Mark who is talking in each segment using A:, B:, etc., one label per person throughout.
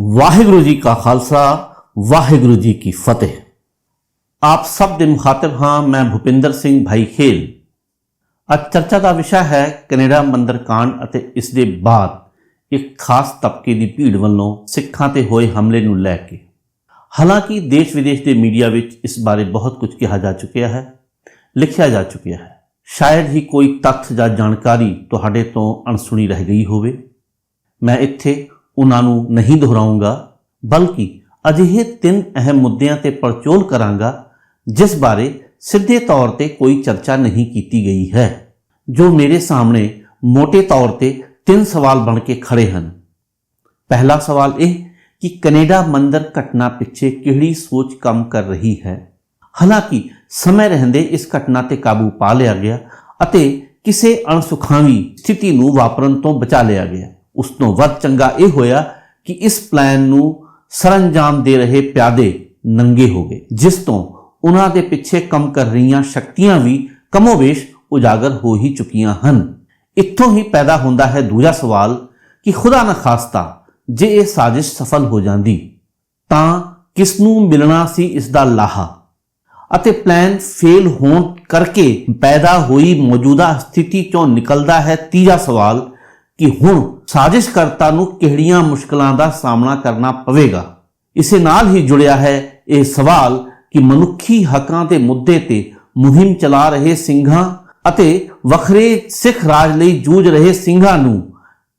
A: ਵਾਹਿਗੁਰੂ ਜੀ ਕਾ ਖਾਲਸਾ, ਵਾਹਿਗੁਰੂ ਜੀ ਕੀ ਫਤਿਹ। ਆਪ ਸਭ ਦੇ ਮੁਖਾਤਬ ਹਾਂ ਮੈਂ ਭੁਪਿੰਦਰ ਸਿੰਘ ਭਾਈ ਖੇਲ। ਅੱਜ ਚਰਚਾ ਦਾ ਵਿਸ਼ਾ ਹੈ ਕੈਨੇਡਾ ਮੰਦਰ ਕਾਂਡ ਅਤੇ ਇਸ ਦੇ ਬਾਅਦ ਇੱਕ ਖਾਸ ਤਬਕੇ ਦੀ ਭੀੜ ਵੱਲੋਂ ਸਿੱਖਾਂ ਤੇ ਹੋਏ ਹਮਲੇ ਨੂੰ ਲੈ ਕੇ। ਹਾਲਾਂਕਿ ਦੇਸ਼ ਵਿਦੇਸ਼ ਦੇ ਮੀਡੀਆ ਵਿੱਚ ਇਸ ਬਾਰੇ ਬਹੁਤ ਕੁਝ ਕਿਹਾ ਜਾ ਚੁੱਕਿਆ ਹੈ, ਲਿਖਿਆ ਜਾ ਚੁੱਕਿਆ ਹੈ। ਸ਼ਾਇਦ ਹੀ ਕੋਈ ਤੱਥ ਜਾਂ ਜਾਣਕਾਰੀ ਤੁਹਾਡੇ ਤੋਂ ਅਣਸੁਣੀ ਰਹਿ ਗਈ ਹੋਵੇ। ਮੈਂ ਇੱਥੇ ਉਹਨਾਂ ਨੂੰ ਨਹੀਂ ਦੁਹਰਾਉਂਗਾ, ਬਲਕਿ ਅਜਿਹੇ ਤਿੰਨ ਅਹਿਮ ਮੁੱਦਿਆਂ ਤੇ ਪੜਚੋਲ ਕਰਾਂਗਾ, ਜਿਸ ਬਾਰੇ ਸਿੱਧੇ ਤੌਰ ਤੇ ਕੋਈ ਚਰਚਾ ਨਹੀਂ ਕੀਤੀ ਗਈ ਹੈ, ਜੋ ਮੇਰੇ ਸਾਹਮਣੇ ਮੋٹے ਤੌਰ ਤੇ ਤਿੰਨ ਸਵਾਲ ਬਣ ਕੇ ਖੜੇ ਹਨ। ਪਹਿਲਾ ਸਵਾਲ ਇਹ ਕਿ ਕੈਨੇਡਾ ਮੰਦਰ ਘਟਨਾ ਪਿੱਛੇ ਕਿਹੜੀ ਸੋਚ ਕੰਮ ਕਰ ਰਹੀ ਹੈ? ਹਾਲਾਂਕਿ ਸਮੇਂ ਰਹਿੰਦੇ ਇਸ ਘਟਨਾ ਤੇ ਕਾਬੂ ਪਾ ਲਿਆ ਗਿਆ ਅਤੇ ਕਿਸੇ ਅਣਸੁਖਾਵੀ ਸਥਿਤੀ ਨੂੰ ਵਾਪਰਨ ਤੋਂ ਬਚਾ ਲਿਆ ਗਿਆ। ਉਸ ਤੋਂ ਵੱਧ ਚੰਗਾ ਇਹ ਹੋਇਆ ਕਿ ਇਸ ਪਲਾਨ ਨੂੰ ਸਰੰਜਾਮ ਦੇ ਰਹੇ ਪਿਆਦੇ ਨੰਗੇ ਹੋ ਗਏ, ਜਿਸ ਤੋਂ ਉਹਨਾਂ ਦੇ ਪਿੱਛੇ ਕੰਮ ਕਰ ਰਹੀਆਂ ਸ਼ਕਤੀਆਂ ਵੀ ਕਮੋਵੇਸ਼ ਉਜਾਗਰ ਹੋ ਹੀ ਚੁੱਕੀਆਂ ਹਨ। ਇੱਥੋਂ ਹੀ ਪੈਦਾ ਹੁੰਦਾ ਹੈ ਦੂਜਾ ਸਵਾਲ ਕਿ ਖੁਦਾ ਨਾ ਖਾਸਤਾ ਜੇ ਇਹ ਸਾਜ਼ਿਸ਼ ਸਫਲ ਹੋ ਜਾਂਦੀ, ਤਾਂ ਕਿਸ ਨੂੰ ਮਿਲਣਾ ਸੀ ਇਸ ਦਾ ਲਾਹਾ? ਅਤੇ ਪਲਾਨ ਫੇਲ ਹੋਣ ਕਰਕੇ ਪੈਦਾ ਹੋਈ ਮੌਜੂਦਾ ਸਥਿਤੀ ਚੋਂ ਨਿਕਲਦਾ ਹੈ ਤੀਜਾ ਸਵਾਲ ਕਿ ਹੁਣ ਸਾਜ਼ਿਸ਼ਕਰਤਾ ਨੂੰ ਕਿਹੜੀਆਂ ਮੁਸ਼ਕਲਾਂ ਦਾ ਸਾਹਮਣਾ ਕਰਨਾ ਪਵੇਗਾ? ਇਸੇ ਨਾਲ ਹੀ ਜੁੜਿਆ ਹੈ ਇਹ ਸਵਾਲ ਕਿ ਮਨੁੱਖੀ ਹੱਕਾਂ ਦੇ ਮੁੱਦੇ ਤੇ ਮੁਹਿੰਮ ਚਲਾ ਰਹੇ ਸਿੰਘਾਂ ਅਤੇ ਵੱਖਰੇ ਸਿੱਖ ਰਾਜ ਲਈ ਜੂਝ ਰਹੇ ਸਿੰਘਾਂ ਨੂੰ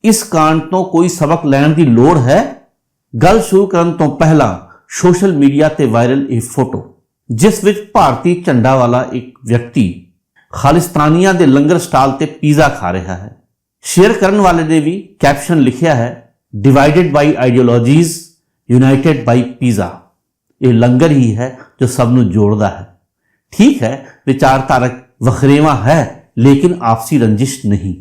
A: ਇਸ ਕਾਂਡ ਤੋਂ ਕੋਈ ਸਬਕ ਲੈਣ ਦੀ ਲੋੜ ਹੈ? ਗੱਲ ਸ਼ੁਰੂ ਕਰਨ ਤੋਂ ਪਹਿਲਾਂ ਸੋਸ਼ਲ ਮੀਡੀਆ ਤੇ ਵਾਇਰਲ ਇਹ ਫੋਟੋ, ਜਿਸ ਵਿੱਚ ਭਾਰਤੀ ਝੰਡਾ ਵਾਲਾ ਇੱਕ ਵਿਅਕਤੀ ਖਾਲਿਸਤਾਨੀਆਂ ਦੇ ਲੰਗਰ ਸਟਾਲ ਤੇ ਪੀਜ਼ਾ ਖਾ ਰਿਹਾ ਹੈ। ਸ਼ੇਅਰ ਕਰਨ ਵਾਲੇ ਨੇ ਵੀ ਕੈਪਸ਼ਨ ਲਿਖਿਆ ਹੈ divided by ideologies united by pizza ਇਹ ਲੰਗਰ ਹੀ ਹੈ ਜੋ ਸਭ ਨੂੰ ਜੋੜਦਾ ਹੈ ਠੀਕ ਹੈ ਵਿਚਾਰਧਾਰਕ ਵਖਰੇਵਾ ਹੈ ਲੇਕਿਨ ਆਪਸੀ ਰੰਜਿਸ਼ ਨਹੀਂ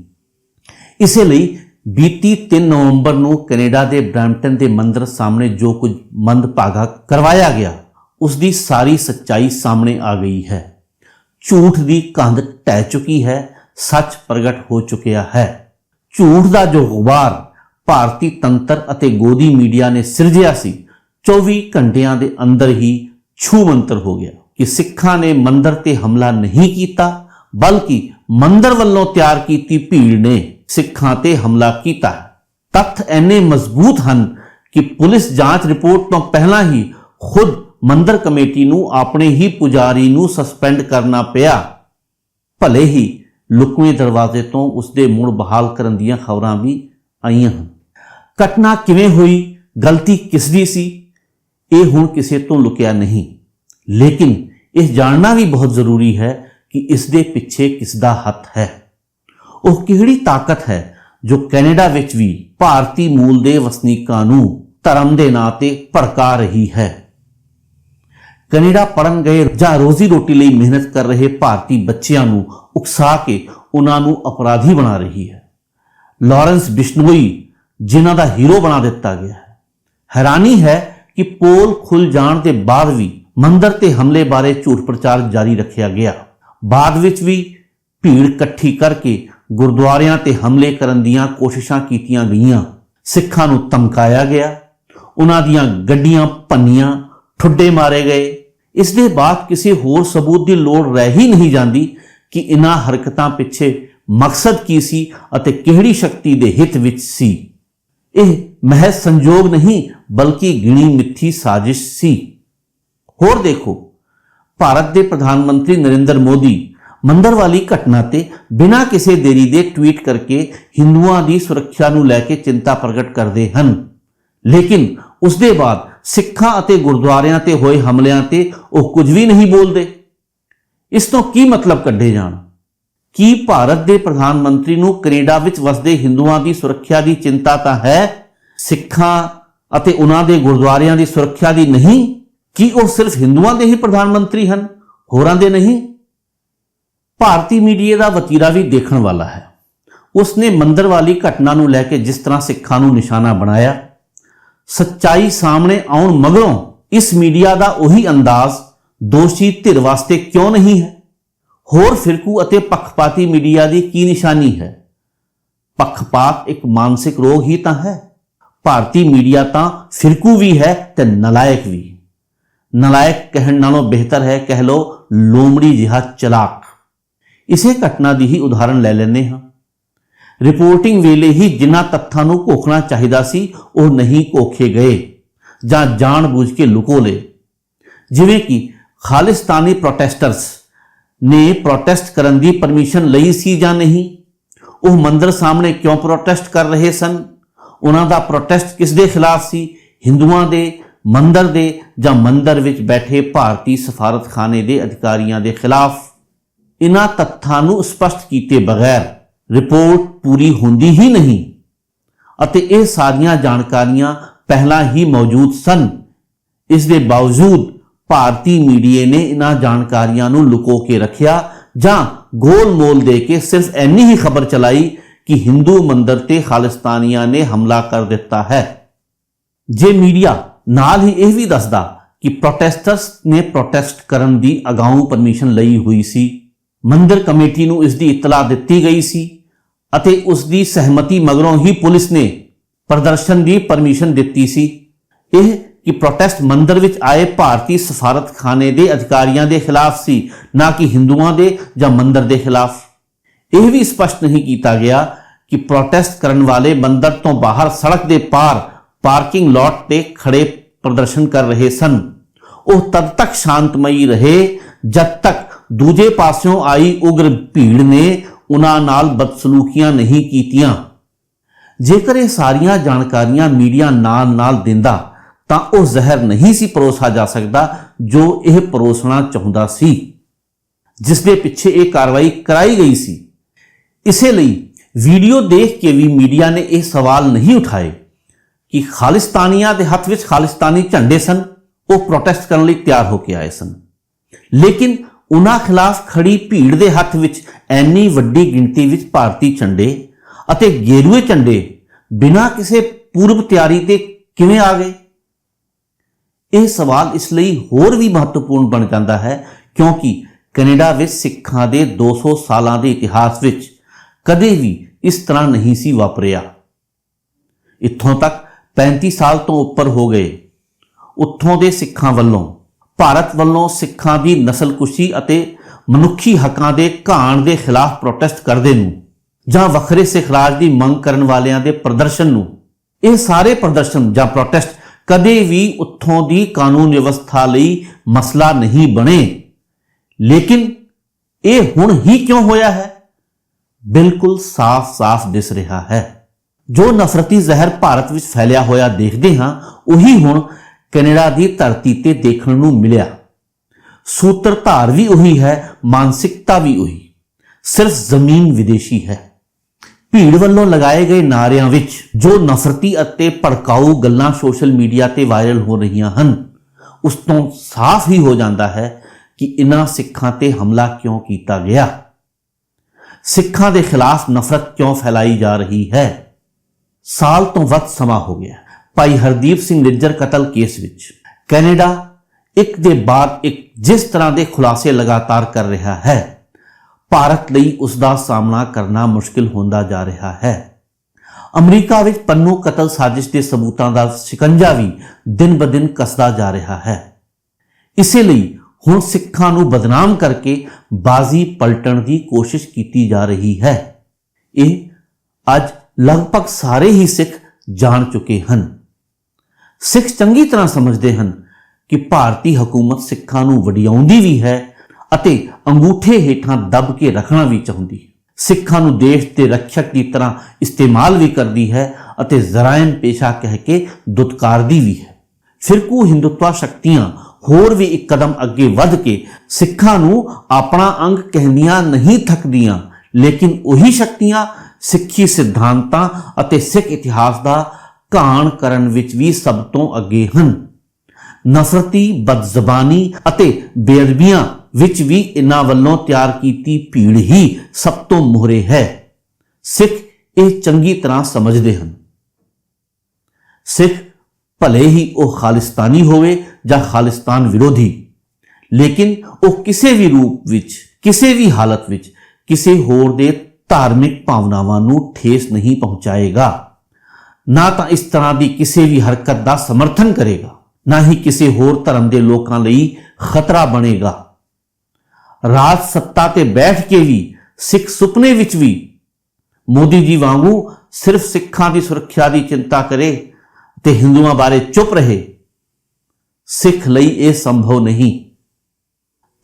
A: ਇਸੇ ਲਈ ਬੀਤੀ 3 ਨਵੰਬਰ ਨੂੰ ਕੈਨੇਡਾ ਦੇ ਬ੍ਰੈਂਪਟਨ ਦੇ ਮੰਦਰ ਸਾਹਮਣੇ ਜੋ ਕੁਝ ਮੰਦਭਾਗਾ ਕਰਵਾਇਆ ਗਿਆ ਉਸ ਦੀ ਸਾਰੀ ਸੱਚਾਈ ਸਾਹਮਣੇ ਆ ਗਈ ਹੈ ਝੂਠ ਦੀ ਕੰਧ ਟਹਿ ਚੁੱਕੀ ਹੈ ਸੱਚ ਪ੍ਰਗਟ ਹੋ ਚੁੱਕਿਆ ਹੈ ਝੂਠ ਦਾ ਜੋ ਗੁਬਾਰ ਭਾਰਤੀ ਤੰਤਰ ਅਤੇ ਗੋਦੀ ਮੀਡੀਆ ਨੇ ਸਿਰਜਿਆ ਸੀ 24 ਘੰਟਿਆਂ ਦੇ ਅੰਦਰ ਹੀ ਛੂ ਮੰਤਰ ਹੋ ਗਿਆ ਕਿ ਸਿੱਖਾਂ ਨੇ ਮੰਦਰ ਤੇ ਹਮਲਾ ਨਹੀਂ ਕੀਤਾ, ਬਲਕਿ ਮੰਦਰ ਵੱਲੋਂ ਤਿਆਰ ਕੀਤੀ ਭੀੜ ਨੇ ਸਿੱਖਾਂ ਤੇ ਹਮਲਾ ਕੀਤਾ। ਤੱਥ ਐਨੇ ਮਜ਼ਬੂਤ ਹਨ ਕਿ ਪੁਲਿਸ ਜਾਂਚ ਰਿਪੋਰਟ ਤੋਂ ਪਹਿਲਾਂ ਹੀ ਖੁਦ ਮੰਦਰ ਕਮੇਟੀ ਨੂੰ ਆਪਣੇ ਹੀ ਪੁਜਾਰੀ ਨੂੰ ਸਸਪੈਂਡ ਕਰਨਾ ਪਿਆ। ਭਲੇ ਹੀ ਲੁਕਵੇਂ ਦਰਵਾਜ਼ੇ ਤੋਂ ਉਸ ਦੇ ਮੁੜ ਬਹਾਲ ਕਰਨ ਦੀਆਂ ਖਬਰਾਂ ਵੀ ਆਈਆਂ ਹਨ। ਘਟਨਾ ਕਿਵੇਂ ਹੋਈ? ਗਲਤੀ ਕਿਸ ਦੀ ਸੀ? ਇਹ ਹੁਣ ਕਿਸੇ ਤੋਂ ਲੁਕਿਆ ਨਹੀਂ। ਲੇਕਿਨ ਇਹ ਜਾਣਨਾ ਵੀ ਬਹੁਤ ਜ਼ਰੂਰੀ ਹੈ ਕਿ ਇਸ ਦੇ ਪਿੱਛੇ ਕਿਸ ਦਾ ਹੱਥ ਹੈ। ਉਹ ਕਿਹੜੀ ਤਾਕਤ ਹੈ ਜੋ ਕੈਨੇਡਾ ਵਿੱਚ ਵੀ ਭਾਰਤੀ ਮੂਲ ਦੇ ਵਸਨੀਕਾਂ ਨੂੰ ਧਰਮ ਦੇ ਨਾਂ ਤੇ ਭੜਕਾ ਰਹੀ ਹੈ? ਕੈਨੇਡਾ ਪੜਨ ਗਏ ਜਾਂ ਰੋਜ਼ੀ ਰੋਟੀ ਲਈ ਮਿਹਨਤ ਕਰ ਰਹੇ ਭਾਰਤੀ ਬੱਚਿਆਂ ਨੂੰ ਉਕਸਾ ਕੇ ਉਹਨਾਂ ਨੂੰ ਅਪਰਾਧੀ ਬਣਾ ਰਹੀ ਹੈ। ਲਾਰੈਂਸ ਬਿਸ਼ਨੋਈ, ਜਿਨ੍ਹਾਂ ਦਾ ਹੀਰੋ ਬਣਾ ਦਿੱਤਾ ਗਿਆ ਹੈ। ਹੈਰਾਨੀ ਹੈ ਕਿ ਪੋਲ ਖੁੱਲ ਜਾਣ ਦੇ ਬਾਅਦ ਵੀ ਮੰਦਰ ਤੇ ਹਮਲੇ ਬਾਰੇ ਝੂਠ ਪ੍ਰਚਾਰ ਜਾਰੀ ਰੱਖਿਆ ਗਿਆ। ਬਾਅਦ ਵਿੱਚ ਵੀ ਭੀੜ ਇਕੱਠੀ ਕਰਕੇ ਗੁਰਦੁਆਰਿਆਂ ਤੇ ਹਮਲੇ ਕਰਨ ਦੀਆਂ ਕੋਸ਼ਿਸ਼ਾਂ ਕੀਤੀਆਂ ਗਈਆਂ। ਸਿੱਖਾਂ ਨੂੰ ਧਮਕਾਇਆ ਗਿਆ। ਉਹਨਾਂ ਦੀਆਂ ਗੱਡੀਆਂ ਭੰਨੀਆਂ ਠੁੱਡੇ ਮਾਰੇ ਗਏ। ਇਸ ਦੇ ਬਾਅਦ ਕਿਸੇ ਹੋਰ ਸਬੂਤ ਦੀ ਲੋੜ ਰਹਿ ਹੀ ਨਹੀਂ ਜਾਂਦੀ ਕਿ ਇਨ੍ਹਾਂ ਹਰਕਤਾਂ ਪਿੱਛੇ ਮਕਸਦ ਕੀ ਸੀ ਅਤੇ ਕਿਹੜੀ ਸ਼ਕਤੀ ਦੇ ਹਿੱਤ ਵਿੱਚ ਸੀ। ਇਹ ਮਹਿਜ਼ ਸੰਜੋਗ ਨਹੀਂ, ਬਲਕਿ ਗਿਣੀ ਮਿੱਥੀ ਸਾਜ਼ਿਸ਼ ਸੀ। ਹੋਰ ਦੇਖੋ, ਭਾਰਤ ਦੇ ਪ੍ਰਧਾਨ ਮੰਤਰੀ ਨਰਿੰਦਰ ਮੋਦੀ ਮੰਦਰ ਵਾਲੀ ਘਟਨਾ ਤੇ ਬਿਨਾਂ ਕਿਸੇ ਦੇਰੀ ਦੇ ਟਵੀਟ ਕਰਕੇ ਹਿੰਦੂਆਂ ਦੀ ਸੁਰੱਖਿਆ ਨੂੰ ਲੈ ਕੇ ਚਿੰਤਾ ਪ੍ਰਗਟ ਕਰਦੇ ਹਨ। ਲੇਕਿਨ ਉਸ ਦੇ ਬਾਅਦ ਸਿੱਖਾਂ ਅਤੇ ਗੁਰਦੁਆਰਿਆਂ ਤੇ ਹੋਏ ਹਮਲਿਆਂ ਤੇ ਉਹ ਕੁਝ ਵੀ ਨਹੀਂ ਬੋਲਦੇ। ਇਸ ਤੋਂ ਕੀ ਮਤਲਬ ਕੱਢੇ ਜਾਣ? ਕੀ ਭਾਰਤ ਦੇ ਪ੍ਰਧਾਨ ਮੰਤਰੀ ਨੂੰ ਕੈਨੇਡਾ ਵਿੱਚ ਵਸਦੇ ਹਿੰਦੂਆਂ ਦੀ ਸੁਰੱਖਿਆ ਦੀ ਚਿੰਤਾ ਤਾਂ ਹੈ? ਸਿੱਖਾਂ ਅਤੇ ਉਹਨਾਂ ਦੇ ਗੁਰਦੁਆਰਿਆਂ ਦੀ ਸੁਰੱਖਿਆ ਦੀ ਨਹੀਂ? ਕੀ ਉਹ ਸਿਰਫ ਹਿੰਦੂਆਂ ਦੇ ਹੀ ਪ੍ਰਧਾਨ ਮੰਤਰੀ ਹਨ? ਹੋਰਾਂ ਦੇ ਨਹੀਂ? ਭਾਰਤੀ ਮੀਡੀਆ ਦਾ ਵਤੀਰਾ ਵੀ ਦੇਖਣ ਵਾਲਾ ਹੈ। ਉਸਨੇ ਮੰਦਰ ਵਾਲੀ ਘਟਨਾ ਨੂੰ ਲੈ ਕੇ ਜਿਸ ਤਰ੍ਹਾਂ ਸਿੱਖਾਂ ਨੂੰ ਨਿਸ਼ਾਨਾ ਬਣਾਇਆ ਸੱਚਾਈ ਸਾਹਮਣੇ ਆਉਣ ਮਗਰੋਂ ਇਸ ਮੀਡੀਆ ਦਾ ਉਹੀ ਅੰਦਾਜ਼ ਦੋਸ਼ੀ ਧਿਰ ਵਾਸਤੇ ਕਿਉਂ ਨਹੀਂ ਹੈ? ਹੋਰ ਫਿਰਕੂ ਅਤੇ ਪੱਖਪਾਤੀ ਮੀਡੀਆ ਦੀ ਕੀ ਨਿਸ਼ਾਨੀ ਹੈ? ਪੱਖਪਾਤ ਇੱਕ ਮਾਨਸਿਕ ਰੋਗ ਹੀ ਤਾਂ ਹੈ। ਭਾਰਤੀ ਮੀਡੀਆ ਤਾਂ ਫਿਰਕੂ ਵੀ ਹੈ ਤੇ ਨਲਾਇਕ ਵੀ। ਨਲਾਇਕ ਕਹਿਣ ਨਾਲੋਂ ਬਿਹਤਰ ਹੈ ਕਹਿ ਲੋ ਲੋਮੜੀ ਜਿਹਾ ਚਲਾਕ। ਇਸੇ ਘਟਨਾ ਦੀ ਹੀ ਉਦਾਹਰਣ ਲੈ ਲੈਂਦੇ ਹਾਂ। ਰਿਪੋਰਟਿੰਗ ਵੇਲੇ ਹੀ ਜਿਨ੍ਹਾਂ ਤੱਥਾਂ ਨੂੰ ਘੋਖਣਾ ਚਾਹੀਦਾ ਸੀ, ਉਹ ਨਹੀਂ ਘੋਖੇ ਗਏ ਜਾਂ ਜਾਣਬੁੱਝ ਕੇ ਲੁਕੋ ਲਏ। ਜਿਵੇਂ ਕਿ ਖਾਲਿਸਤਾਨੀ ਪ੍ਰੋਟੈਸਟਰਸ ਨੇ ਪ੍ਰੋਟੈਸਟ ਕਰਨ ਦੀ ਪਰਮਿਸ਼ਨ ਲਈ ਸੀ ਜਾਂ ਨਹੀਂ? ਉਹ ਮੰਦਰ ਸਾਹਮਣੇ ਕਿਉਂ ਪ੍ਰੋਟੈਸਟ ਕਰ ਰਹੇ ਸਨ? ਉਹਨਾਂ ਦਾ ਪ੍ਰੋਟੈਸਟ ਕਿਸ ਦੇ ਖਿਲਾਫ ਸੀ? ਹਿੰਦੂਆਂ ਦੇ, ਮੰਦਰ ਦੇ ਜਾਂ ਮੰਦਰ ਵਿੱਚ ਬੈਠੇ ਭਾਰਤੀ ਸਫਾਰਤਖਾਨੇ ਦੇ ਅਧਿਕਾਰੀਆਂ ਦੇ ਖਿਲਾਫ? ਇਹਨਾਂ ਤੱਥਾਂ ਨੂੰ ਸਪਸ਼ਟ ਕੀਤੇ ਬਗੈਰ ਰਿਪੋਰਟ ਪੂਰੀ ਹੁੰਦੀ ਹੀ ਨਹੀਂ। ਅਤੇ ਇਹ ਸਾਰੀਆਂ ਜਾਣਕਾਰੀਆਂ ਪਹਿਲਾਂ ਹੀ ਮੌਜੂਦ ਸਨ। ਇਸ ਦੇ ਬਾਵਜੂਦ ਭਾਰਤੀ ਮੀਡੀਆ ਨੇ ਇਹਨਾਂ ਜਾਣਕਾਰੀਆਂ ਨੂੰ ਲੁਕੋ ਕੇ ਰੱਖਿਆ ਜਾਂ ਗੋਲ-ਮੋਲ ਦੇ ਕੇ ਸਿਰਫ ਇੰਨੀ ਹੀ ਖਬਰ ਚਲਾਈ ਕਿ ਹਿੰਦੂ ਮੰਦਰ ਤੇ ਖਾਲਿਸਤਾਨੀਆਂ ਨੇ ਹਮਲਾ ਕਰ ਦਿੱਤਾ ਹੈ। ਜੇ ਮੀਡੀਆ ਨਾਲ ਹੀ ਇਹ ਵੀ ਦੱਸਦਾ ਕਿ ਪ੍ਰੋਟੈਸਟਰਸ ਨੇ ਪ੍ਰੋਟੈਸਟ ਕਰਨ ਦੀ ਅਗਾਊਂ ਪਰਮਿਸ਼ਨ ਲਈ ਹੋਈ ਸੀ, ਮੰਦਰ ਕਮੇਟੀ ਨੂੰ ਇਸ ਦੀ ਇਤਲਾਹ ਦਿੱਤੀ ਗਈ ਸੀ। ਅਤੇ ਉਸ ਦੀ ਸਹਿਮਤੀ ਮਗਰੋਂ ਹੀ ਪੁਲਿਸ ਨੇ ਪ੍ਰਦਰਸ਼ਨ ਦੀ ਪਰਮਿਸ਼ਨ ਦਿੱਤੀ ਸੀ। ਇਹ ਕਿ ਪ੍ਰੋਟੈਸਟ ਮੰਦਰ ਵਿੱਚ ਆਏ ਭਾਰਤੀ ਸਫਾਰਤਖਾਨੇ ਦੇ ਅਧਿਕਾਰੀਆਂ ਦੇ ਖਿਲਾਫ ਸੀ, ਨਾ ਕਿ ਹਿੰਦੂਆਂ ਦੇ ਜਾਂ ਮੰਦਰ ਦੇ ਖਿਲਾਫ। ਇਹ ਵੀ ਸਪਸ਼ਟ ਨਹੀਂ ਕੀਤਾ ਗਿਆ ਕਿ ਪ੍ਰੋਟੈਸਟ ਕਰਨ ਵਾਲੇ ਮੰਦਰ ਤੋਂ ਬਾਹਰ ਸੜਕ ਦੇ ਪਾਰ ਪਾਰਕਿੰਗ ਲਾਟ ਤੇ ਖੜੇ ਪ੍ਰਦਰਸ਼ਨ ਕਰ ਰਹੇ ਸਨ। ਉਹ ਤਦ ਤੱਕ ਸ਼ਾਂਤਮਈ ਰਹੇ ਜਦ ਤੱਕ ਦੂਜੇ ਪਾਸਿਓਂ ਆਈ ਉਗਰ ਭੀੜ ਨੇ ਉਹਨਾਂ ਨਾਲ ਬਦਸਲੂਕੀਆਂ ਨਹੀਂ ਕੀਤੀਆਂ। ਜੇਕਰ ਇਹ ਸਾਰੀਆਂ ਜਾਣਕਾਰੀਆਂ ਮੀਡੀਆ ਨਾਲ ਨਾਲ ਦਿੰਦਾ, ਤਾਂ ਉਹ ਜ਼ਹਿਰ ਨਹੀਂ ਸੀ ਪਰੋਸਿਆ ਜਾ ਸਕਦਾ ਜੋ ਇਹ ਪਰੋਸਣਾ ਚਾਹੁੰਦਾ ਸੀ। ਜਿਸ ਦੇ ਪਿੱਛੇ ਇਹ ਕਾਰਵਾਈ ਕਰਾਈ ਗਈ ਸੀ। ਇਸੇ ਲਈ ਵੀਡੀਓ ਦੇਖ ਕੇ ਵੀ ਮੀਡੀਆ ਨੇ ਇਹ ਸਵਾਲ ਨਹੀਂ ਉਠਾਏ ਕਿ ਖਾਲਿਸਤਾਨੀਆਂ ਦੇ ਹੱਥ ਵਿੱਚ ਖਾਲਿਸਤਾਨੀ ਝੰਡੇ ਸਨ, ਉਹ ਪ੍ਰੋਟੈਸਟ ਕਰਨ ਲਈ ਤਿਆਰ ਹੋ ਕੇ ਆਏ ਸਨ। ਲੇਕਿਨ ਉਹਨਾਂ ਖਿਲਾਫ ਖੜੀ ਭੀੜ ਦੇ ਹੱਥ ਵਿੱਚ ਐਨੀ ਵੱਡੀ ਗਿਣਤੀ ਵਿੱਚ ਭਾਰਤੀ ਝੰਡੇ ਅਤੇ ਗੇਰੂਏ ਝੰਡੇ ਬਿਨਾਂ ਕਿਸੇ ਪੂਰਵ ਤਿਆਰੀ 'ਤੇ ਕਿਵੇਂ ਆ ਗਏ? ਇਹ ਸਵਾਲ ਇਸ ਲਈ ਹੋਰ ਵੀ ਮਹੱਤਵਪੂਰਨ ਬਣ ਜਾਂਦਾ ਹੈ ਕਿਉਂਕਿ ਕੈਨੇਡਾ ਵਿੱਚ ਸਿੱਖਾਂ ਦੇ 200 ਸਾਲਾਂ ਦੇ ਇਤਿਹਾਸ ਵਿੱਚ ਕਦੇ ਵੀ ਇਸ ਤਰ੍ਹਾਂ ਨਹੀਂ ਸੀ ਵਾਪਰਿਆ। ਇੱਥੋਂ ਤੱਕ 35 ਸਾਲ ਤੋਂ ਉੱਪਰ ਹੋ ਗਏ। ਉੱਥੋਂ ਦੇ ਸਿੱਖਾਂ ਵੱਲੋਂ ਭਾਰਤ ਵੱਲੋਂ ਸਿੱਖਾਂ ਦੀ ਨਸਲਕੁਸ਼ੀ ਅਤੇ ਮਨੁੱਖੀ ਹੱਕਾਂ ਦੇ ਘਾਣ ਦੇ ਖਿਲਾਫ ਪ੍ਰੋਟੈਸਟ ਕਰਦੇ ਨੂੰ ਜਾਂ ਵੱਖਰੇ ਸਿੱਖ ਰਾਜ ਦੀ ਮੰਗ ਕਰਨ ਵਾਲਿਆਂ ਦੇ ਪ੍ਰਦਰਸ਼ਨ ਨੂੰ, ਇਹ ਸਾਰੇ ਪ੍ਰਦਰਸ਼ਨ ਜਾਂ ਪ੍ਰੋਟੈਸਟ ਕਦੇ ਵੀ ਉੱਥੋਂ ਦੀ ਕਾਨੂੰਨ ਵਿਵਸਥਾ ਲਈ ਮਸਲਾ ਨਹੀਂ ਬਣੇ। ਲੇਕਿਨ ਇਹ ਹੁਣ ਹੀ ਕਿਉਂ ਹੋਇਆ ਹੈ? ਬਿਲਕੁਲ ਸਾਫ਼-ਸਾਫ਼ ਦਿਸ ਰਿਹਾ ਹੈ। ਜੋ ਨਫ਼ਰਤੀ ਜ਼ਹਿਰ ਭਾਰਤ ਵਿੱਚ ਫੈਲਿਆ ਹੋਇਆ ਦੇਖਦੇ ਹਾਂ, ਉਹੀ ਹੁਣ ਕੈਨੇਡਾ ਦੀ ਧਰਤੀ ਤੇ ਦੇਖਣ ਨੂੰ ਮਿਲਿਆ। ਸੂਤਰਧਾਰ ਵੀ ਉਹੀ ਹੈ, ਮਾਨਸਿਕਤਾ ਵੀ ਉਹੀ। ਸਿਰਫ ਜ਼ਮੀਨ ਵਿਦੇਸ਼ੀ ਹੈ। ਭੀੜ ਵੱਲੋਂ ਲਗਾਏ ਗਏ ਨਾਰਿਆਂ ਵਿੱਚ ਜੋ ਨਫ਼ਰਤੀ ਅਤੇ ਭੜਕਾਊ ਗੱਲਾਂ ਸੋਸ਼ਲ ਮੀਡੀਆ ਤੇ ਵਾਇਰਲ ਹੋ ਰਹੀਆਂ ਹਨ, ਉਸ ਤੋਂ ਸਾਫ਼ ਹੀ ਹੋ ਜਾਂਦਾ ਹੈ ਕਿ ਇਨ੍ਹਾਂ ਸਿੱਖਾਂ ਤੇ ਹਮਲਾ ਕਿਉਂ ਕੀਤਾ ਗਿਆ। ਸਿੱਖਾਂ ਦੇ ਖਿਲਾਫ ਨਫ਼ਰਤ ਕਿਉਂ ਫੈਲਾਈ ਜਾ ਰਹੀ ਹੈ? ਸਾਲ ਤੋਂ ਵੱਧ ਸਮਾਂ ਹੋ ਗਿਆ। ਭਾਈ ਹਰਦੀਪ ਸਿੰਘ ਨਿੱਜਰ ਕਤਲ ਕੇਸ ਵਿੱਚ। ਕੈਨੇਡਾ ਇੱਕ ਦੇ ਬਾਅਦ ਇੱਕ ਜਿਸ ਤਰ੍ਹਾਂ ਦੇ ਖੁਲਾਸੇ ਲਗਾਤਾਰ ਕਰ ਰਿਹਾ ਹੈ, ਭਾਰਤ ਲਈ ਉਸ ਦਾ ਸਾਹਮਣਾ ਕਰਨਾ ਮੁਸ਼ਕਿਲ ਹੁੰਦਾ ਜਾ ਰਿਹਾ ਹੈ। ਅਮਰੀਕਾ ਵਿੱਚ ਪੰਨੂ ਕਤਲ ਸਾਜ਼ਿਸ਼ ਦੇ ਸਬੂਤਾਂ ਦਾ ਸ਼ਿਕੰਜਾ ਵੀ ਦਿਨ-ਬਦਿਨ ਕੱਸਦਾ ਜਾ ਰਿਹਾ ਹੈ। ਇਸੇ ਲਈ ਹੁਣ ਸਿੱਖਾਂ ਨੂੰ ਬਦਨਾਮ ਕਰਕੇ ਬਾਜ਼ੀ ਪਲਟਣ ਦੀ ਕੋਸ਼ਿਸ਼ ਕੀਤੀ ਜਾ ਰਹੀ ਹੈ। ਇਹ ਅੱਜ ਲਗਭਗ ਸਾਰੇ ਹੀ ਸਿੱਖ ਜਾਣ ਚੁੱਕੇ ਹਨ। ਸਿੱਖ ਚੰਗੀ ਤਰ੍ਹਾਂ ਸਮਝਦੇ ਹਨ ਕਿ ਭਾਰਤੀ ਹਕੂਮਤ ਸਿੱਖਾਂ ਨੂੰ ਵਡਿਆਉਂਦੀ ਵੀ ਹੈ ਅਤੇ ਅੰਗੂਠੇ ਹੇਠਾਂ ਦਬ ਕੇ ਰੱਖਣਾ ਵੀ ਚਾਹੁੰਦੀ ਹੈ। ਸਿੱਖਾਂ ਨੂੰ ਦੇਸ਼ ਦੇ ਰੱਖਿਅਕ ਦੀ ਤਰ੍ਹਾਂ ਇਸਤੇਮਾਲ ਵੀ ਕਰਦੀ ਹੈ ਅਤੇ ਜ਼ਰਾਇਨ ਪੇਸ਼ਾ ਕਹਿ ਕੇ ਦੁਤਕਾਰਦੀ ਵੀ ਹੈ। ਫਿਰਕੂ ਹਿੰਦੂਤਵਾ ਸ਼ਕਤੀਆਂ ਹੋਰ ਵੀ ਇੱਕ ਕਦਮ ਅੱਗੇ ਵੱਧ ਕੇ ਸਿੱਖਾਂ ਨੂੰ ਆਪਣਾ ਅੰਗ ਕਹਿੰਦੀਆਂ ਨਹੀਂ ਥੱਕਦੀਆਂ, ਲੇਕਿਨ ਉਹੀ ਸ਼ਕਤੀਆਂ, ਸਿੱਖੀ ਸਿਧਾਂਤਾਂ ਅਤੇ ਸਿੱਖ ਇਤਿਹਾਸ ਦਾ ਘਾਣ ਕਰਨ ਵਿੱਚ ਵੀ ਸਭ ਤੋਂ ਅੱਗੇ ਹਨ। ਨਫ਼ਰਤੀ, ਬਦਜ਼ਬਾਨੀ ਅਤੇ ਬੇਅਦਬੀਆਂ ਵਿੱਚ ਵੀ ਇਹਨਾਂ ਵੱਲੋਂ ਤਿਆਰ ਕੀਤੀ ਭੀੜ ਹੀ ਸਭ ਤੋਂ ਮੋਹਰੇ ਹੈ। ਸਿੱਖ ਇਹ ਚੰਗੀ ਤਰ੍ਹਾਂ ਸਮਝਦੇ ਹਨ। ਸਿੱਖ ਭਲੇ ਹੀ ਉਹ ਖਾਲਿਸਤਾਨੀ ਹੋਵੇ ਜਾਂ ਖਾਲਿਸਤਾਨ ਵਿਰੋਧੀ, ਲੇਕਿਨ ਉਹ ਕਿਸੇ ਵੀ ਰੂਪ ਵਿੱਚ, ਕਿਸੇ ਵੀ ਹਾਲਤ ਵਿੱਚ ਕਿਸੇ ਹੋਰ ਦੇ ਧਾਰਮਿਕ ਭਾਵਨਾਵਾਂ ਨੂੰ ਠੇਸ ਨਹੀਂ ਪਹੁੰਚਾਏਗਾ। ਨਾ ਤਾਂ ਇਸ ਤਰ੍ਹਾਂ ਦੀ ਕਿਸੇ ਵੀ ਹਰਕਤ ਦਾ ਸਮਰਥਨ ਕਰੇਗਾ, ਨਾ ਹੀ ਕਿਸੇ ਹੋਰ ਧਰਮ ਦੇ ਲੋਕਾਂ ਲਈ ਖਤਰਾ ਬਣੇਗਾ। ਰਾਜ ਸੱਤਾ ਤੇ ਬੈਠ ਕੇ ਵੀ, ਸਿੱਖ ਸੁਪਨੇ ਵਿੱਚ ਵੀ ਮੋਦੀ ਜੀ ਵਾਂਗੂ ਸਿਰਫ ਸਿੱਖਾਂ ਦੀ ਸੁਰੱਖਿਆ ਦੀ ਚਿੰਤਾ ਕਰੇ ਤੇ ਹਿੰਦੂਆਂ ਬਾਰੇ ਚੁੱਪ ਰਹੇ, ਸਿੱਖ ਲਈ ਇਹ ਸੰਭਵ ਨਹੀਂ।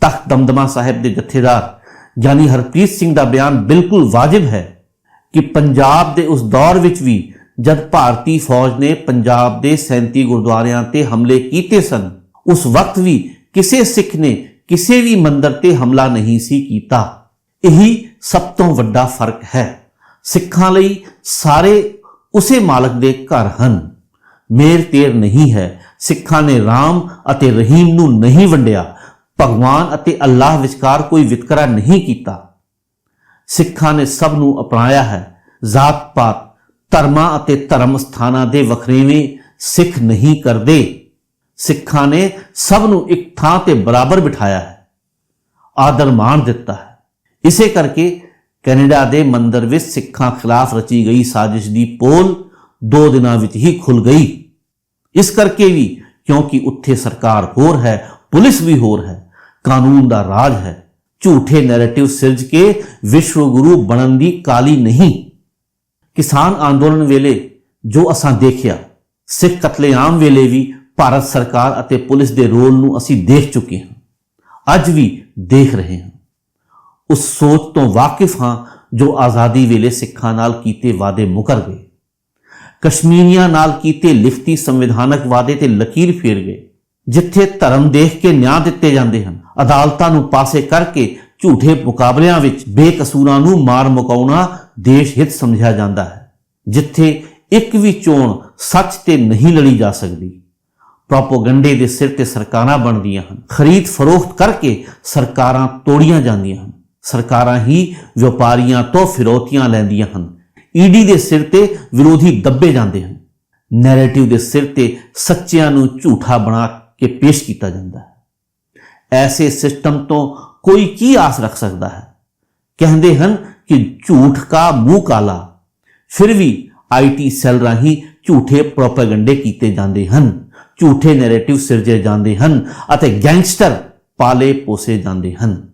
A: ਤਖਤ ਦਮਦਮਾ ਸਾਹਿਬ ਦੇ ਜਥੇਦਾਰ ਯਾਨੀ ਹਰਪ੍ਰੀਤ ਸਿੰਘ ਦਾ ਬਿਆਨ ਬਿਲਕੁਲ ਵਾਜਿਬ ਹੈ ਕਿ ਪੰਜਾਬ ਦੇ ਉਸ ਦੌਰ ਵਿੱਚ ਵੀ ਜਦ ਭਾਰਤੀ ਫੌਜ ਨੇ ਪੰਜਾਬ ਦੇ 37 ਗੁਰਦੁਆਰਿਆਂ ਤੇ ਹਮਲੇ ਕੀਤੇ ਸਨ, ਉਸ ਵਕਤ ਵੀ ਕਿਸੇ ਸਿੱਖ ਨੇ ਕਿਸੇ ਵੀ ਮੰਦਰ ਤੇ ਹਮਲਾ ਨਹੀਂ ਸੀ ਕੀਤਾ। ਇਹੀ ਸਭ ਤੋਂ ਵੱਡਾ ਫ਼ਰਕ ਹੈ। ਸਿੱਖਾਂ ਲਈ ਸਾਰੇ ਉਸੇ ਮਾਲਕ ਦੇ ਘਰ ਹਨ। ਮੇਰ ਤੇਰ ਨਹੀਂ ਹੈ। ਸਿੱਖਾਂ ਨੇ ਰਾਮ ਅਤੇ ਰਹੀਮ ਨੂੰ ਨਹੀਂ ਵੰਡਿਆ। ਭਗਵਾਨ ਅਤੇ ਅੱਲਾਹ ਵਿਚਕਾਰ ਕੋਈ ਵਿਤਕਰਾ ਨਹੀਂ ਕੀਤਾ। ਸਿੱਖਾਂ ਨੇ ਸਭ ਨੂੰ ਅਪਣਾਇਆ ਹੈ। ਜਾਤ ਪਾਤ ਧਰਮਾਂ ਅਤੇ ਧਰਮ ਸਥਾਨਾਂ ਦੇ ਵਖਰੇਵੇਂ ਸਿੱਖ ਨਹੀਂ ਕਰਦੇ। ਸਿੱਖਾਂ ਨੇ ਸਭ ਨੂੰ ਇੱਕ ਥਾਂ ਤੇ ਬਰਾਬਰ ਬਿਠਾਇਆ ਹੈ, ਆਦਰ ਮਾਣ ਦਿੱਤਾ ਹੈ। ਇਸੇ ਕਰਕੇ ਕੈਨੇਡਾ ਦੇ ਮੰਦਰ ਵਿੱਚ ਸਿੱਖਾਂ ਖਿਲਾਫ ਰਚੀ ਗਈ ਸਾਜ਼ਿਸ਼ ਦੀ ਪੋਲ ਦੋ ਦਿਨਾਂ ਵਿੱਚ ਹੀ ਖੁੱਲ ਗਈ। ਇਸ ਕਰਕੇ ਵੀ ਕਿਉਂਕਿ ਉੱਥੇ ਸਰਕਾਰ ਹੋਰ ਹੈ, ਪੁਲਿਸ ਵੀ ਹੋਰ ਹੈ, ਕਾਨੂੰਨ ਦਾ ਰਾਜ ਹੈ, ਝੂਠੇ ਨੈਰੇਟਿਵ ਸਿਰਜ ਕੇ ਵਿਸ਼ਵ ਗੁਰੂ ਬਣਨ ਦੀ ਕਾਲੀ ਨਹੀਂ। ਕਿਸਾਨ ਅੰਦੋਲਨ ਵੇਲੇ ਜੋ ਅਸਾਂ ਦੇਖਿਆ, ਸਿੱਖ ਕਤਲੇਆਮ ਵੇਲੇ ਵੀ ਭਾਰਤ ਸਰਕਾਰ ਅਤੇ ਪੁਲਿਸ ਦੇ ਰੋਲ ਨੂੰ ਅਸੀਂ ਦੇਖ ਚੁੱਕੇ ਹਾਂ, ਅੱਜ ਵੀ ਦੇਖ ਰਹੇ ਹਾਂ। ਉਸ ਸੋਚ ਤੋਂ ਵਾਕਿਫ ਹਾਂ ਜੋ ਆਜ਼ਾਦੀ ਵੇਲੇ ਸਿੱਖਾਂ ਨਾਲ ਕੀਤੇ ਵਾਅਦੇ ਮੁਕਰ ਗਏ। ਕਸ਼ਮੀਰੀਆਂ ਨਾਲ ਕੀਤੇ ਲਿਖਤੀ ਸੰਵਿਧਾਨਕ ਵਾਅਦੇ ਤੇ ਲਕੀਰ ਫੇਰ ਗਏ, ਜਿੱਥੇ ਧਰਮ ਦੇਖ ਕੇ ਨਿਆਂ ਦਿੱਤੇ ਜਾਂਦੇ ਹਨ, ਅਦਾਲਤਾਂ ਨੂੰ ਪਾਸੇ ਕਰਕੇ ਝੂਠੇ ਮੁਕਾਬਲਿਆਂ ਵਿੱਚ ਬੇਕਸੂਰਾਂ ਨੂੰ ਮਾਰ ਮੁਕਾਉਣਾ ਦੇਸ਼ ਹਿੱਤ ਸਮਝਿਆ ਜਾਂਦਾ ਹੈ, ਜਿੱਥੇ ਇੱਕ ਵੀ ਚੋਣ ਸੱਚ ਤੇ ਨਹੀਂ ਲੜੀ ਜਾ ਸਕਦੀ। ਪ੍ਰੋਪੋਗੰਡੇ ਦੇ ਸਿਰ ਤੇ ਸਰਕਾਰਾਂ ਬਣਦੀਆਂ ਹਨ। ਖਰੀਦ ਫਰੋਖਤ ਕਰਕੇ ਸਰਕਾਰਾਂ ਤੋੜੀਆਂ ਜਾਂਦੀਆਂ ਹਨ। ਸਰਕਾਰਾਂ ਹੀ ਵਪਾਰੀਆਂ ਤੋਂ ਫਿਰੋਤੀਆਂ ਲੈਂਦੀਆਂ ਹਨ। ਈਡੀ ਦੇ ਸਿਰ ਤੇ ਵਿਰੋਧੀ ਦੱਬੇ ਜਾਂਦੇ ਹਨ। ਨੈਰੇਟਿਵ ਦੇ ਸਿਰ ਤੇ ਸੱਚਿਆਂ ਨੂੰ ਝੂਠਾ ਬਣਾ ਕੇ ਪੇਸ਼ ਕੀਤਾ ਜਾਂਦਾ ਹੈ। ਐਸੇ ਸਿਸਟਮ ਤੋਂ ਕੋਈ ਕੀ ਆਸ ਰੱਖ ਸਕਦਾ ਹੈ? ਕਹਿੰਦੇ ਹਨ ਕਿ ਝੂਠ ਕਾ ਮੂੰਹ ਕਾਲਾ। ਫਿਰ ਵੀ ਆਈਟੀ ਸੈੱਲ ਰਾਹੀਂ ਝੂਠੇ ਪ੍ਰੋਪਗੈਂਡੇ ਕੀਤੇ ਜਾਂਦੇ ਹਨ, ਝੂਠੇ ਨੈਰੇਟਿਵ ਸਿਰਜੇ ਜਾਂਦੇ ਹਨ ਅਤੇ ਗੈਂਗਸਟਰ ਪਾਲੇ ਪੋਸੇ ਜਾਂਦੇ ਹਨ।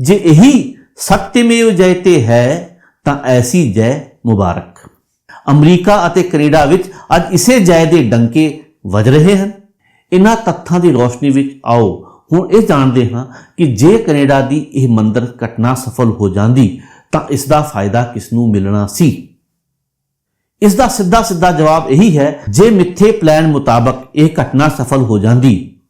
A: ਜੇ ਇਹੀ ਸਤਿਮੇਵ ਜਯਤੇ ਹੈ, ਤਾਂ ਐਸੀ ਜੈ ਮੁਬਾਰਕ। ਅਮਰੀਕਾ ਅਤੇ ਕੈਨੇਡਾ ਵਿੱਚ ਅੱਜ ਇਸੇ ਜੈ ਦੇ ਡੰਕੇ ਵੱਜ ਰਹੇ ਹਨ। ਇਨ੍ਹਾਂ ਤੱਥਾਂ ਦੀ ਰੋਸ਼ਨੀ ਵਿੱਚ ਆਓ ਹੁਣ ਇਹ ਜਾਣਦੇ ਹਾਂ ਕਿ ਜੇ ਕੈਨੇਡਾ ਦੀ ਇਹ ਮੰਦਰ ਘਟਨਾ ਸਫਲ ਹੋ ਜਾਂਦੀ, ਤਾਂ ਇਸ ਦਾ ਫਾਇਦਾ ਕਿਸ ਨੂੰ ਮਿਲਣਾ ਸੀ? ਇਸ ਦਾ ਸਿੱਧਾ ਸਿੱਧਾ ਜਵਾਬ ਇਹੀ ਹੈ, ਜੇ ਮਿੱਥੇ ਪਲਾਨ ਮੁਤਾਬਕ ਇਹ ਘਟਨਾ ਸਫਲ ਹੋ ਜਾਂਦੀ,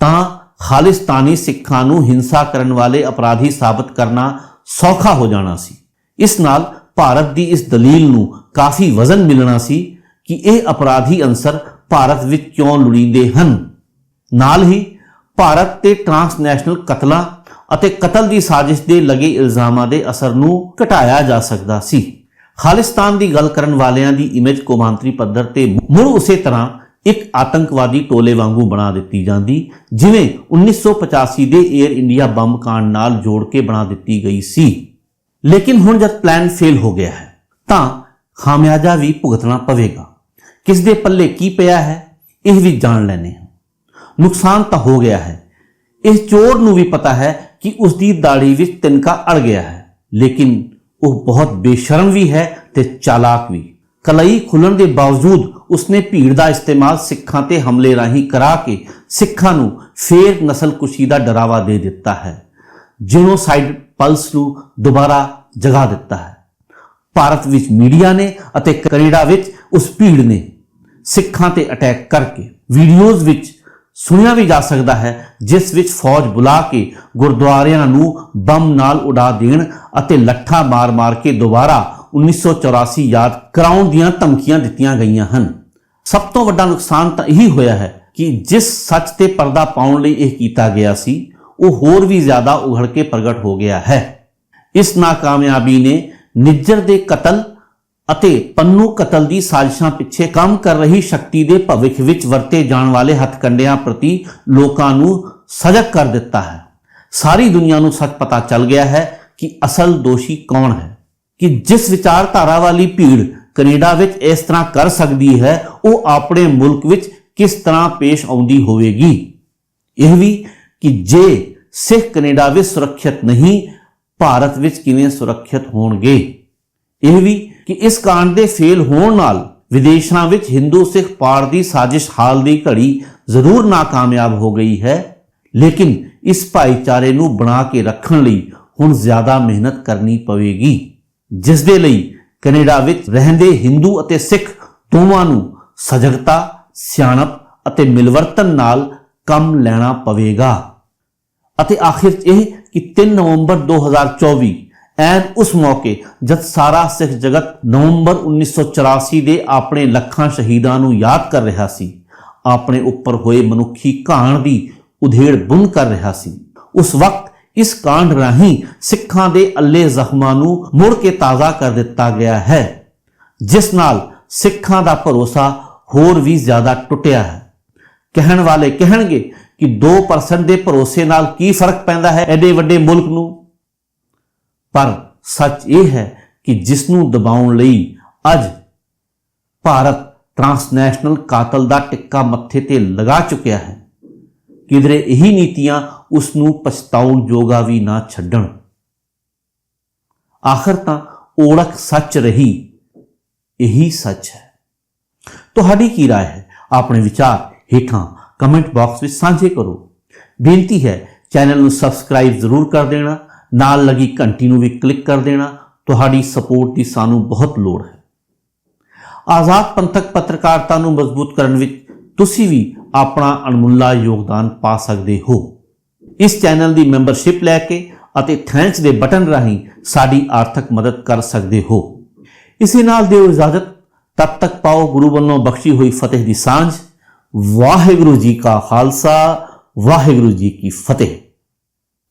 A: ਤਾਂ ਖਾਲਿਸਤਾਨੀ ਸਿੱਖਾਂ ਨੂੰ ਹਿੰਸਾ ਕਰਨ ਵਾਲੇ ਅਪਰਾਧੀ ਸਾਬਤ ਕਰਨਾ ਸੌਖਾ ਹੋ ਜਾਣਾ ਸੀ। ਇਸ ਨਾਲ ਭਾਰਤ ਦੀ ਇਸ ਦਲੀਲ ਨੂੰ ਕਾਫੀ ਵਜ਼ਨ ਮਿਲਣਾ ਸੀ ਕਿ ਇਹ ਅਪਰਾਧੀ ਅੰਸਰ ਭਾਰਤ ਵਿੱਚ ਕਿਉਂ ਲੁੜੀਂਦੇ ਹਨ। ਨਾਲ ਹੀ ਭਾਰਤ ਤੇ ਟਰਾਂਸਨੈਸ਼ਨਲ ਕਤਲਾਂ ਅਤੇ ਕਤਲ ਦੀ ਸਾਜ਼ਿਸ਼ ਦੇ ਲਗੇ ਇਲਜ਼ਾਮਾਂ ਦੇ ਅਸਰ ਨੂੰ ਘਟਾਇਆ ਜਾ ਸਕਦਾ ਸੀ। ਖਾਲਿਸਤਾਨ ਦੀ ਗੱਲ ਕਰਨ ਵਾਲਿਆਂ ਦੀ ਇਮੇਜ ਕੌਮਾਂਤਰੀ ਪੱਧਰ ਤੇ ਮੁੜ ਉਸੇ ਤਰ੍ਹਾਂ ਇੱਕ ਆਤੰਕਵਾਦੀ ਟੋਲੇ ਵਾਂਗੂ ਬਣਾ ਦਿੱਤੀ ਜਾਂਦੀ, ਜਿਵੇਂ 1985 ਦੇ 에ਅਰ ਇੰਡੀਆ ਬੰਬ ਕਾਂਡ ਨਾਲ ਜੋੜ ਕੇ ਬਣਾ ਦਿੱਤੀ ਗਈ ਸੀ। ਲੇਕਿਨ ਹੁਣ ਜਦ ਪਲਾਨ ਫੇਲ ਹੋ ਗਿਆ ਹੈ, ਤਾਂ ਖਾਮਿਆਜਾ ਵੀ ਭੁਗਤਣਾ ਪਵੇਗਾ। ਕਿਸ ਦੇ ਪੱਲੇ ਕੀ ਪਿਆ ਹੈ, ਇਹ ਵੀ ਜਾਣ ਲੈਣੇ ਹਾਂ। ਨੁਕਸਾਨ ਤਾਂ ਹੋ ਗਿਆ ਹੈ। ਇਸ ਚੋਰ ਨੂੰ ਵੀ ਪਤਾ ਹੈ ਕਿ ਉਸ ਦੀ ਦਾੜੀ ਵਿੱਚ ਤਿਨਕਾ ਅੜ ਗਿਆ ਹੈ। ਲੇਕਿਨ ਉਹ ਬਹੁਤ ਬੇਸ਼ਰਮ ਵੀ ਹੈ ਤੇ ਚਾਲਾਕ ਵੀ। ਕਲਈ ਖੁੱਲਣ ਦੇ ਬਾਵਜੂਦ ਉਸਨੇ ਭੀੜ ਦਾ ਇਸਤੇਮਾਲ ਸਿੱਖਾਂ ਤੇ ਹਮਲੇ ਰਾਹੀਂ ਕਰਾ ਕੇ ਸਿੱਖਾਂ ਨੂੰ ਫੇਰ ਨਸਲਕੁਸ਼ੀ ਦਾ ਡਰਾਵਾ ਦੇ ਦਿੱਤਾ ਹੈ। ਜੀਨੋਸਾਈਡ ਪਲਸ ਨੂੰ ਦੁਬਾਰਾ ਜਗਾ ਦਿੱਤਾ ਹੈ। ਭਾਰਤ ਵਿੱਚ ਮੀਡੀਆ ਨੇ ਅਤੇ ਕੈਨੇਡਾ ਵਿੱਚ ਉਸ ਭੀੜ ਨੇ ਸਿੱਖਾਂ ਤੇ ਅਟੈਕ ਕਰਕੇ ਵੀਡੀਓਜ਼ ਵਿੱਚ ਸੁਣਿਆ ਵੀ ਜਾ ਸਕਦਾ ਹੈ, ਜਿਸ ਵਿੱਚ ਫੌਜ ਬੁਲਾ ਕੇ ਗੁਰਦੁਆਰਿਆਂ ਨੂੰ ਬੰਮ ਨਾਲ ਉਡਾ ਦੇਣ ਅਤੇ ਲੱਠਾ ਮਾਰ-ਮਾਰ ਕੇ ਦੁਬਾਰਾ 1984 ਯਾਦ ਕਰਾਉਣ ਦੀਆਂ ਧਮਕੀਆਂ ਦਿੱਤੀਆਂ ਗਈਆਂ ਹਨ। ਸਭ ਤੋਂ ਵੱਡਾ ਨੁਕਸਾਨ ਤਾਂ ਇਹੀ ਹੋਇਆ ਹੈ ਕਿ ਜਿਸ ਸੱਚ ਤੇ ਪਰਦਾ ਪਾਉਣ ਲਈ ਇਹ ਕੀਤਾ ਗਿਆ ਸੀ, ਉਹ ਹੋਰ ਵੀ ਜ਼ਿਆਦਾ ਉਘੜ ਕੇ ਪ੍ਰਗਟ ਹੋ ਗਿਆ ਹੈ। ਇਸ ਨਾਕਾਮਯਾਬੀ ਨੇ ਨਿੱਜਰ ਦੇ ਕਤਲ ਅਤੇ ਪੰਨੂ ਕਤਲ ਦੀ ਸਾਜ਼ਿਸ਼ਾਂ ਪਿੱਛੇ ਕੰਮ ਕਰ ਰਹੀ ਸ਼ਕਤੀ ਦੇ ਭਵਿੱਖ ਵਿੱਚ ਵਰਤੇ ਜਾਣ ਵਾਲੇ ਹੱਥਕੰਡਿਆਂ ਪ੍ਰਤੀ ਲੋਕਾਂ ਨੂੰ ਸਜਗ ਕਰ ਦਿੱਤਾ ਹੈ। ਸਾਰੀ ਦੁਨੀਆ ਨੂੰ ਸੱਚ ਪਤਾ ਚੱਲ ਗਿਆ ਹੈ ਕਿ ਅਸਲ ਦੋਸ਼ੀ ਕੌਣ ਹੈ, ਕਿ ਜਿਸ ਵਿਚਾਰਧਾਰਾ ਵਾਲੀ ਭੀੜ ਕੈਨੇਡਾ ਵਿੱਚ ਇਸ ਤਰ੍ਹਾਂ ਕਰ ਸਕਦੀ ਹੈ, ਉਹ ਆਪਣੇ ਮੁਲਕ ਵਿੱਚ ਕਿਸ ਤਰ੍ਹਾਂ ਪੇਸ਼ ਆਉਂਦੀ ਹੋਵੇਗੀ। ਇਹ ਵੀ ਕਿ ਜੇ ਸਿੱਖ ਕੈਨੇਡਾ ਵਿੱਚ ਸੁਰੱਖਿਅਤ ਨਹੀਂ, ਭਾਰਤ ਵਿੱਚ ਕਿਵੇਂ ਸੁਰੱਖਿਅਤ ਹੋਣਗੇ। ਇਹ ਵੀ ਕਿ ਇਸ ਕਾਂਡ ਦੇ ਫੇਲ ਹੋਣ ਨਾਲ ਵਿਦੇਸ਼ਾਂ ਵਿੱਚ ਹਿੰਦੂ ਸਿੱਖ ਪਾੜ ਦੀ ਸਾਜ਼ਿਸ਼ ਹਾਲ ਦੀ ਘੜੀ ਜ਼ਰੂਰ ਨਾਕਾਮਯਾਬ ਹੋ ਗਈ ਹੈ। ਲੇਕਿਨ ਇਸ ਭਾਈਚਾਰੇ ਨੂੰ ਬਣਾ ਕੇ ਰੱਖਣ ਲਈ ਹੁਣ ਜ਼ਿਆਦਾ ਮਿਹਨਤ ਕਰਨੀ ਪਵੇਗੀ। ਜਿਸ ਦੇ ਲਈ ਕੈਨੇਡਾ ਵਿੱਚ ਰਹਿੰਦੇ ਹਿੰਦੂ ਅਤੇ ਸਿੱਖ ਦੋਵਾਂ ਨੂੰ ਸਜਗਤਾ, ਸਿਆਣਪ ਅਤੇ ਮਿਲਵਰਤਨ ਨਾਲ ਕੰਮ ਲੈਣਾ ਪਵੇਗਾ। ਅਤੇ ਆਖਿਰ ਇਹ ਕਿ 3 ਨਵੰਬਰ 2024 ਐਨ ਉਸ ਮੌਕੇ ਜਦ ਸਾਰਾ ਸਿੱਖ ਜਗਤ ਨਵੰਬਰ 1984 ਦੇ ਆਪਣੇ ਲੱਖਾਂ ਸ਼ਹੀਦਾਂ ਨੂੰ ਯਾਦ ਕਰ ਰਿਹਾ ਸੀ, ਆਪਣੇ ਉੱਪਰ ਹੋਏ ਮਨੁੱਖੀ ਕਾਂਡ ਦੀ ਉਧੇੜ ਬੁੰਦ ਕਰ ਰਿਹਾ ਸੀ। ਉਸ ਵਕਤ ਇਸ ਕਾਂਡ ਰਾਹੀਂ ਸਿੱਖਾਂ ਦੇ ਅੱਲੇ ਜ਼ਖਮਾਂ ਨੂੰ ਮੁੜ ਕੇ ਤਾਜ਼ਾ ਕਰ ਦਿੱਤਾ ਗਿਆ ਹੈ, ਜਿਸ ਨਾਲ ਸਿੱਖਾਂ ਦਾ ਭਰੋਸਾ ਹੋਰ ਵੀ ਜ਼ਿਆਦਾ ਟੁੱਟਿਆ ਹੈ। ਕਹਿਣ ਵਾਲੇ ਕਹਿਣਗੇ ਕਿ 2% ਦੇ ਭਰੋਸੇ ਨਾਲ ਕੀ ਫ਼ਰਕ ਪੈਂਦਾ ਹੈ ਐਡੇ ਵੱਡੇ ਮੁਲਕ ਨੂੰ? ਪਰ ਸੱਚ ਇਹ ਹੈ ਕਿ ਜਿਸ ਨੂੰ ਦਬਾਉਣ ਲਈ ਅੱਜ ਭਾਰਤ ਟਰਾਂਸਨੈਸ਼ਨਲ ਕਾਤਲ ਦਾ ਟਿੱਕਾ ਮੱਥੇ ਤੇ ਲਗਾ ਚੁੱਕਿਆ ਹੈ ਕਿਧਰੇ ਇਹੀ ਨੀਤੀਆਂ ਉਸ ਨੂੰ ਪਛਤਾਉਣ ਜੋਗਾ ਵੀ ਨਾ ਛੱਡਣ ਆਖਰ ਤਾਂ ਓੜਕ ਸੱਚ ਰਹੀ ਇਹੀ ਸੱਚ ਹੈ ਤੁਹਾਡੀ ਕੀ رائے ਹੈ ਆਪਣੇ ਵਿਚਾਰ ਹੇਠਾਂ ਕਮੈਂਟ ਬਾਕਸ ਵਿੱਚ ਸਾਂਝੇ ਕਰੋ ਬੇਨਤੀ ਹੈ ਚੈਨਲ ਨੂੰ ਸਬਸਕ੍ਰਾਈਬ ਜ਼ਰੂਰ ਕਰ ਦੇਣਾ ਨਾਲ ਲੱਗੀ ਘੰਟੀ ਨੂੰ ਵੀ ਕਲਿੱਕ ਕਰ ਦੇਣਾ। ਤੁਹਾਡੀ ਸਪੋਰਟ ਦੀ ਸਾਨੂੰ ਬਹੁਤ ਲੋੜ ਹੈ। ਆਜ਼ਾਦ ਪੰਥਕ ਪੱਤਰਕਾਰਤਾ ਨੂੰ ਮਜ਼ਬੂਤ ਕਰਨ ਵਿੱਚ ਤੁਸੀਂ ਵੀ ਆਪਣਾ ਅਣਮੁੱਲਾ ਯੋਗਦਾਨ ਪਾ ਸਕਦੇ ਹੋ। ਇਸ ਚੈਨਲ ਦੀ ਮੈਂਬਰਸ਼ਿਪ ਲੈ ਕੇ ਅਤੇ ਥੈਂਕਸ ਦੇ ਬਟਨ ਰਾਹੀਂ ਸਾਡੀ ਆਰਥਿਕ ਮਦਦ ਕਰ ਸਕਦੇ ਹੋ। ਇਸੇ ਨਾਲ ਦਿਓ ਇਜਾਜ਼ਤ। ਤਦ ਤੱਕ ਪਾਓ ਗੁਰੂ ਵੱਲੋਂ ਬਖਸ਼ੀ ਹੋਈ ਫਤਿਹ ਦੀ ਸਾਂਝ। ਵਾਹਿਗੁਰੂ ਜੀ ਕਾ ਖਾਲਸਾ, ਵਾਹਿਗੁਰੂ ਜੀ ਕੀ ਫਤਿਹ।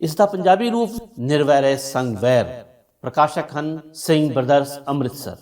A: ਇਸ ਦਾ ਪੰਜਾਬੀ ਰੂਪ ਨਿਰਵੈਰ ਸੰਗ ਵੈਰ ਪ੍ਰਕਾਸ਼ਕ ਹਨ ਸਿੰਘ ਬ੍ਰਦਰਸ ਅੰਮ੍ਰਿਤਸਰ।